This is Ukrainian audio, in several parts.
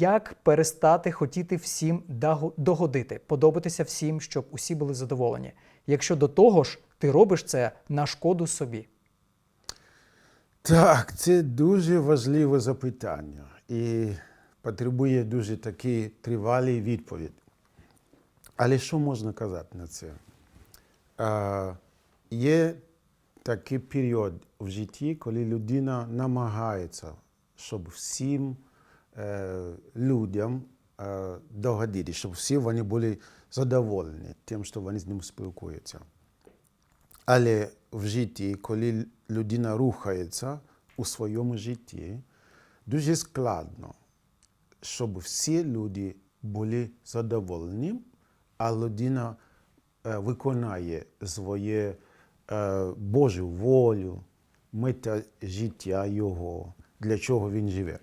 Як перестати хотіти всім догодити, подобатися всім, щоб усі були задоволені, якщо до того ж ти робиш це на шкоду собі? Так, це дуже важливе запитання і потребує дуже такий тривалий відповідь. Але що можна казати на це? А, є такий період в житті, коли людина намагається, щоб всім людям е, догодити, щоб всі вони були задоволені тим, що вони з ним спілкуються. Але в житті, коли людина рухається у своєму житті, дуже складно, щоб всі люди були задоволені, а людина е, виконує своє е, Божу волю, мета життя його, для чого він живе.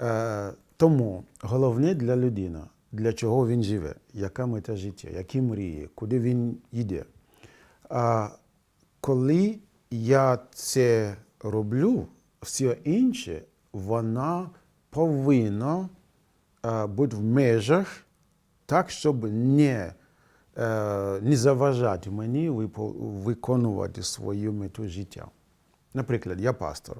Е, тому головне для людини, для чого він живе, яка мета життя, які мрії, куди він йде. А коли я це роблю, все інше, вона повинна е, бути в межах так, щоб не, е, не заважати мені виконувати свою мету життя. Наприклад, я пастор.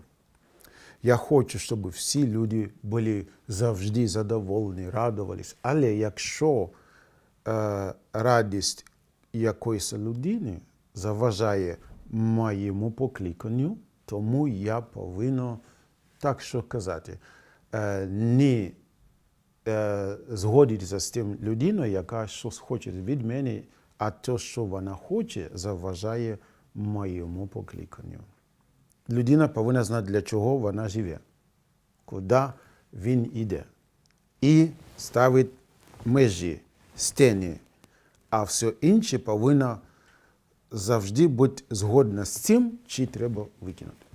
Я хочу, щоб всі люди були завжди задоволені, радувались. Але якщо е, радість якоїсь людини заважає моєму покликанню, тому я повинен, так що казати, е, не е, згодитися з тим людиною, яка щось хоче від мене, а те, що вона хоче, заважає моєму покликанню. Людина повинна знати, для чого вона живе, куди він йде. І ставить межі, стіни, а все інше повинно завжди бути згодно з цим, чи треба викинути.